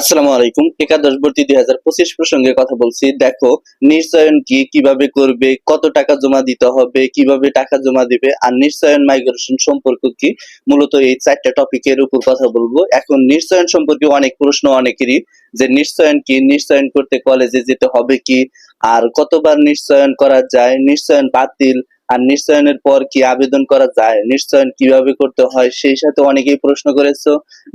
আসসালামু আলাইকুম। একাদশ ভর্তি দুই হাজার পঁচিশ প্রসঙ্গে কথা বলছি। দেখো, নিশ্চয়ন কি কীভাবে করবে, কত টাকা জমা দিতে হবে, কীভাবে টাকা জমা দিবে, আর নিশ্চয়ন মাইগ্রেশন সম্পর্ক কি? মূলত এই চারটা টপিকের উপর কথা বলব। এখন নিশ্চয়ন সম্পর্কে অনেক প্রশ্ন অনেকেরই, যে নিশ্চয়ন কি, নিশ্চয়ন করতে কলেজে যেতে হবে কি, আর কতবার নিশ্চয়ন করা যায়, নিশ্চয়ন বাতিল আর নিশ্চয়নের পর কি আবেদন করা যায়? নিশ্চয়ন কীভাবে করতে হয়? সেই সাথে অনেকেই প্রশ্ন করেছ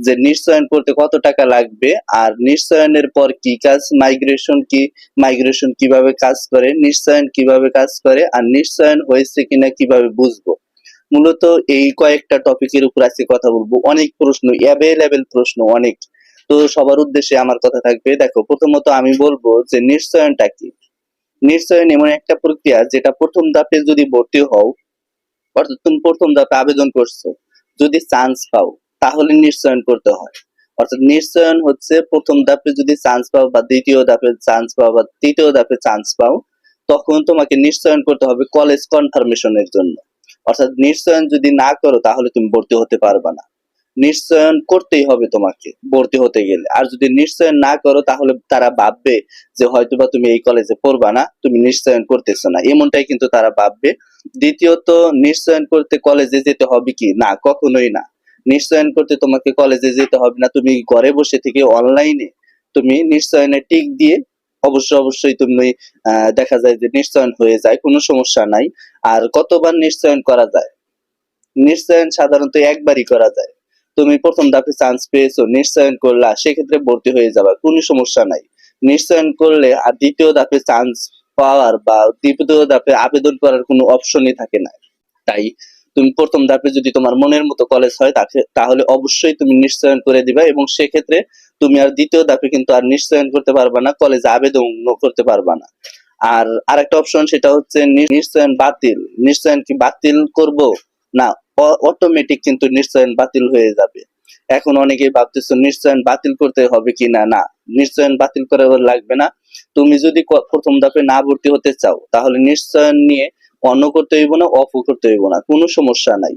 যে নিশ্চয়ন করতে কত টাকা লাগবে? আর নিশ্চয়নের পর কি কাজ? মাইগ্রেশন কি? মাইগ্রেশন কীভাবে কাজ করে? নিশ্চয়ন কীভাবে কাজ করে? আর নিশ্চয়ন হয়েছে কিনা কীভাবে বুঝব? মূলত এই কয়েকটা টপিকের উপর আজকে কথা বলব। অনেক প্রশ্ন অ্যাভেলেবেল প্রশ্ন অনেক। তো সবার উদ্দেশ্যে আমার কথা থাকবে। দেখো, প্রথমত আমি বলব যে নিশ্চয়নটা কি? নিশ্চয়ন এমন একটা প্রক্রিয়া যেটা প্রথম ধাপে যদি ভর্তি হও, অর্থাৎ তুমি প্রথম ধাপে আবেদন করছ, যদি চান্স পাও, তাহলে নিশ্চয়ন করতে হয়। অর্থাৎ নিশ্চয়ন হচ্ছে প্রথম ধাপে যদি চান্স পাও বা দ্বিতীয় ধাপে চান্স পাও বা তৃতীয় ধাপে চান্স পাও, তখন তোমাকে নিশ্চয়ন করতে হবে কলেজ কনফার্মেশনের জন্য। অর্থাৎ নিশ্চয়ন যদি না করো, তাহলে তুমি ভর্তি হতে পারবে না। নিশ্চয়ন করতেই হবে তোমাকে ভর্তি হতে গেলে। আর যদি নিশ্চয়ন না করো, তাহলে তারা ভাববে যে হয়তোবা তুমি এই কলেজে পড়বা না, তুমি নিশ্চয়ন করতেছো না। এমনটাই কিন্তু তারা ভাববে। দ্বিতীয়ত, নিশ্চয়ন করতে কলেজে যেতে হবে কি? না, কখনোই না। নিশ্চয়ন করতে তোমাকে কলেজে যেতে হবে না। তুমি ঘরে বসে থেকে অনলাইনে তুমি নিশ্চয়নে টিক দিয়ে অবশ্যই অবশ্যই তুমি দেখা যায় যে নিশ্চয়ন হয়ে যায়, কোনো সমস্যা নাই। আর কতবার নিশ্চয়ন করা যায়? নিশ্চয়ন সাধারণত একবারই করা যায়। তুমি প্রথম ধাপে চান্স পেয়েছ, নিশ্চয়ন করলা, সেক্ষেত্রে ভর্তি হয়ে যাবা, কোনো সমস্যা নাই। নিশ্চয়ন করলে আর দ্বিতীয় ধাপে চান্স পাওয়ার বা দ্বিতীয় ধাপে আবেদন করার কোনো অপশনই থাকে না। তাই তুমি প্রথম ধাপে যদি তোমার মনের মতো কলেজ হয়, তাকে- তাহলে অবশ্যই তুমি নিশ্চয়ন করে দিবা এবং সেক্ষেত্রে তুমি আর দ্বিতীয় ধাপে কিন্তু আর নিশ্চয়ন করতে পারবা না কলেজে আবেদন করতে পারবা না। আর আরেকটা অপশন সেটা হচ্ছে নিশ্চয়ন বাতিল। নিশ্চয়ন কি বাতিল করব? না অটোমেটিক কিন্তু নিশ্চয়ন বাতিল হয়ে যাবে। এখন অনেকে ভাবতেছো নিশ্চয়ন বাতিল করতে হবে কি না? না নিশ্চয়ন বাতিল করে লাগবে না। তুমি যদি প্রথম ধাপে না ভর্তি হতে চাও, তাহলে নিশ্চয়ন নিয়ে অন্য করতে হইব না অফ করতে হইব না, কোনো সমস্যা নাই।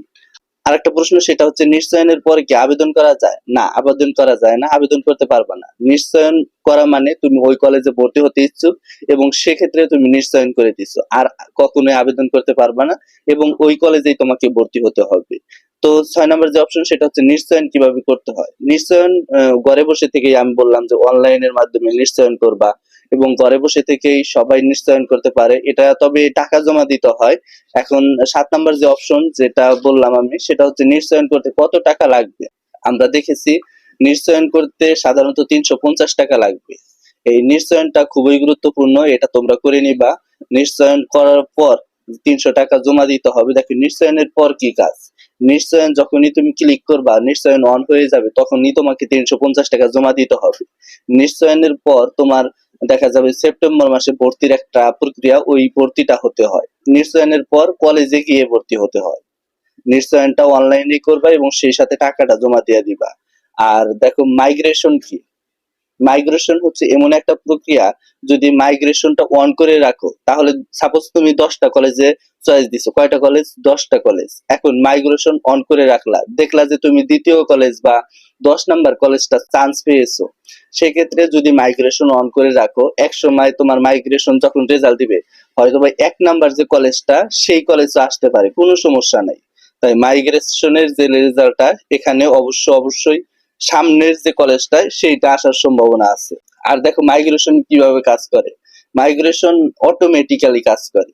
আরেকটা প্রশ্ন, সেটা হচ্ছে, নিশ্চয়নের পরে কি আবেদন করা যায়? না, আবেদন করা যায় না, আবেদন করতে পারবে না। নিশ্চয়ন করা মানে তুমি ওই কলেজে ভর্তি হতে ইচ্ছুক এবং সেক্ষেত্রে তুমি নিশ্চয়ন করে দিছো আর কখনোই আবেদন করতে পারবে না এবং ওই কলেজেই তোমাকে ভর্তি হতে হবে। তো ছয় নম্বর যে অপশন সেটা হচ্ছে নিশ্চয়ন কীভাবে করতে হয়? নিশ্চয়ন ঘরে বসে থেকেই আমি বললাম যে অনলাইনের মাধ্যমে নিশ্চয়ন করবা। এবং ঘরে বসে থেকেই সবাই নিশ্চয়ন করতে পারে। এটা তবে টাকা জমা দিতে হয়। এখন সাত নম্বর যে অপশন যেটা বললাম আমি, সেটা হচ্ছে নিশ্চয়ন করতে কত টাকা লাগবে? আমরা দেখেছি নিশ্চয়ন করতে সাধারণত তিনশো পঞ্চাশ টাকা লাগবে। এই নিশ্চয়নটা খুবই গুরুত্বপূর্ণ, এটা তোমরা করে নিবা। নিশ্চয়ন করার পর তিনশো টাকা জমা দিতে হবে। দেখো, নিশ্চয়নের পর কি কাজ? নিশ্চয়ন যখনই তুমি ক্লিক করবা, নিশ্চয়ন অন হয়ে যাবে, তখনই তোমাকে তিনশো পঞ্চাশ টাকা জমা দিতে হবে। নিশ্চয়নের পর তোমার দেখা যাবে সেপ্টেম্বর মাসে ভর্তির একটা প্রক্রিয়া, ওই ভর্তিটা হতে হয়। নিশ্চয়নের পর কলেজে গিয়ে ভর্তি হতে হয়। নিশ্চয়নটা অনলাইনে করবা এবং সেই সাথে টাকাটা জমা দিয়ে দিবা। আর দেখো মাইগ্রেশন কি? মাইগ্রেশন হচ্ছে এমন একটা প্রক্রিয়া, যদি মাইগ্রেশনটা অন করে রাখো, তাহলে সাপোজ তুমি দশটা কলেজে চয়েস দিছো, কয়টা কলেজ দশটা কলেজ এখন মাইগ্রেশন অন করে রাখলা, দেখলা যে তুমি দ্বিতীয় কলেজ বা দশ নাম্বার কলেজটা চান্স পেয়েছ। সেক্ষেত্রে যদি মাইগ্রেশন অন করে রাখো, এক সময় তোমার মাইগ্রেশন যখন রেজাল্ট দিবে হয়তো বা এক নাম্বার যে কলেজটা সেই কলেজে আসতে পারে, কোনো সমস্যা নাই। তাই মাইগ্রেশনের যে রেজাল্টটা এখানে অবশ্য অবশ্যই সামনের যে কলেজটা সেইটা আসার সম্ভাবনা আছে। আর দেখো মাইগ্রেশন কীভাবে কাজ করে? মাইগ্রেশন অটোমেটিক্যালি কাজ করে।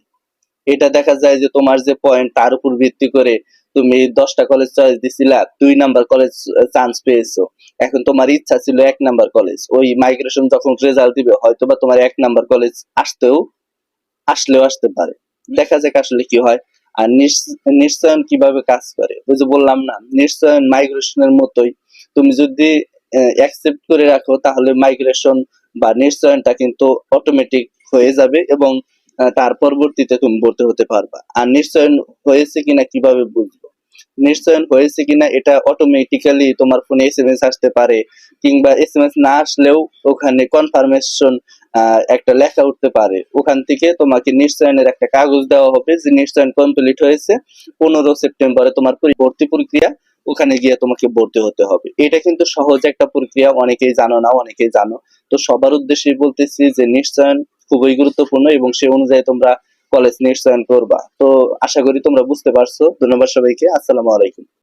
এটা দেখা যায় যে তোমার যে পয়েন্ট তার উপর ভিত্তি করে তুমি দশটা কলেজ চয়েস দিছিলা, দুই নাম্বার কলেজ চান্স পেয়েছ। এখন তোমার ইচ্ছা ছিল এক নাম্বার কলেজ ওই মাইগ্রেশন যখন রেজাল্ট দিবে হয়তো বা তোমার এক নাম্বার কলেজ আসতেও, আসলেও আসতে পারে। দেখা যাক আসলে কি হয়। আর নিশ- নিশ্চয়ন কীভাবে কাজ করে? ওই যে বললাম না, নিশ্চয়ন মাইগ্রেশনের মতোই তুমি যদি অ্যাকসেপ্ট করে রাখো, তাহলে মাইগ্রেশন বা নিশ্চয়নটা কিন্তু অটোমেটিক হয়ে যাবে এবং তার পরবর্তীতে তুমি ভর্তি হতে পারবা। আর নিশ্চয়ন হয়েছে কিনা কীভাবে বুঝব? নিশ্চয়ন হয়েছে কিনা এটা অটোমেটিক্যালি তোমার ফোনে এস এম এস আসতে পারে, কিংবা এস এম এস না আসলেও ওখানে কনফার্মেশন একটা লেখা উঠতে পারে। ওখান থেকে তোমাকে নিশ্চয়নের একটা কাগজ দেওয়া হবে যে নিশ্চয়ন কমপ্লিট হয়েছে। পনেরো সেপ্টেম্বরে তোমার ভর্তি প্রক্রিয়া ওখানে গিয়ে তোমাকে ভর্তি হতে হবে। এটা কিন্তু সহজ একটা প্রক্রিয়া, অনেকেই জানো না, অনেকেই জানো। তো সবার উদ্দেশ্যে বলতেছি যে নিশ্চয়ন খুবই গুরুত্বপূর্ণ এবং সে অনুযায়ী তোমরা কলেজ নিশ্চয়ন করবা। তো আশা করি তোমরা বুঝতে পারছ। ধন্যবাদ সবাইকে। আসসালামু আলাইকুম।